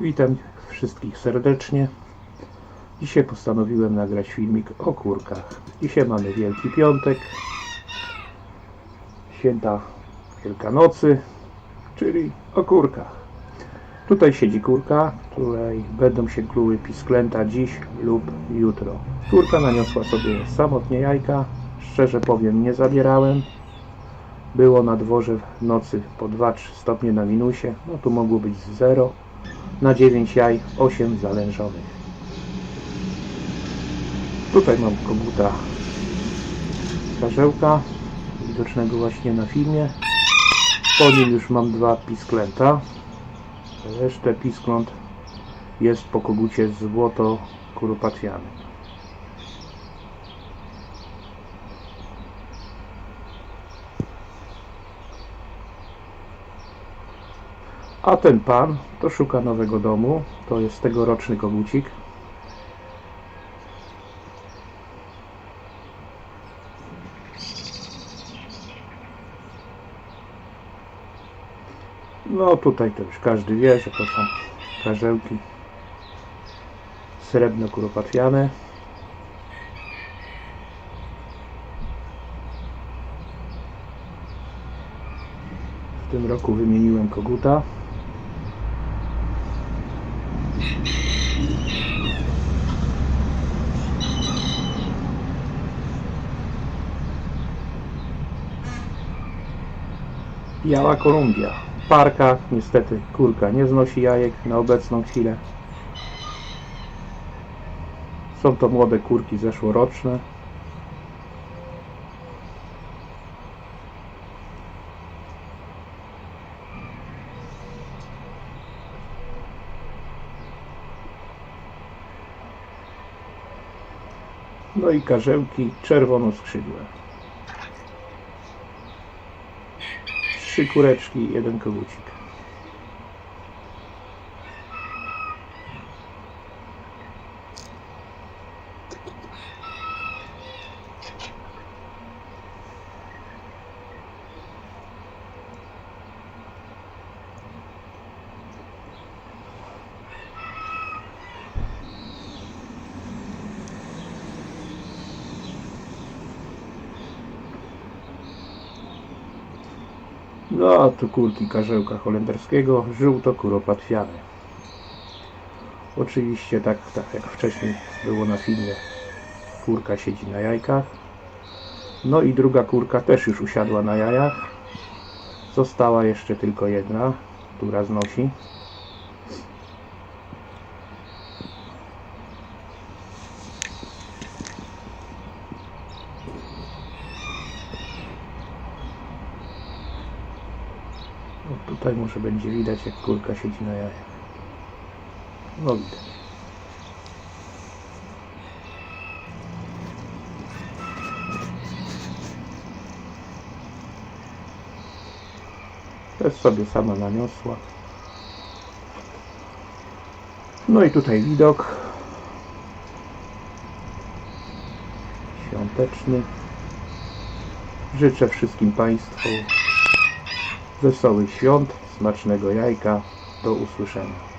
Witam wszystkich serdecznie. Dzisiaj postanowiłem nagrać filmik o kurkach. Dzisiaj mamy Wielki Piątek, święta Wielkanocy, czyli o kurkach. Tutaj siedzi kurka, której będą się kluły pisklęta dziś lub jutro. Kurka naniosła sobie samotnie jajka. Szczerze powiem, nie zabierałem. Było na dworze w nocy po 2-3 stopnie na minusie. No tu mogło być 0 na 9 jaj, 8 zalężonych. Tutaj mam koguta karzełka, widocznego właśnie na filmie. Po nim już mam dwa pisklęta. Resztę piskląt jest po kogucie złoto kuropatwianym. A ten pan to szuka nowego domu. To jest tegoroczny kogucik. No tutaj to już każdy wie, że to są karzełki srebrno kuropatwiane. W tym roku wymieniłem koguta. Biała Kolumbia. Parka, niestety kurka nie znosi jajek na obecną chwilę. Są to młode kurki zeszłoroczne. No i karzełki czerwonoskrzydłe. Trzy kureczki, jeden kogucik. No a tu kurki karzełka holenderskiego, żółto kuropatwiane. Oczywiście tak, tak jak wcześniej było na filmie, kurka siedzi na jajkach. No i druga kurka też już usiadła na jajach. Została jeszcze tylko jedna, która znosi. Tutaj może będzie widać jak kurka siedzi na jajach. No widać. Też sobie sama naniosła. No i tutaj widok świąteczny. Życzę wszystkim Państwu wesołych świąt, smacznego jajka. Do usłyszenia.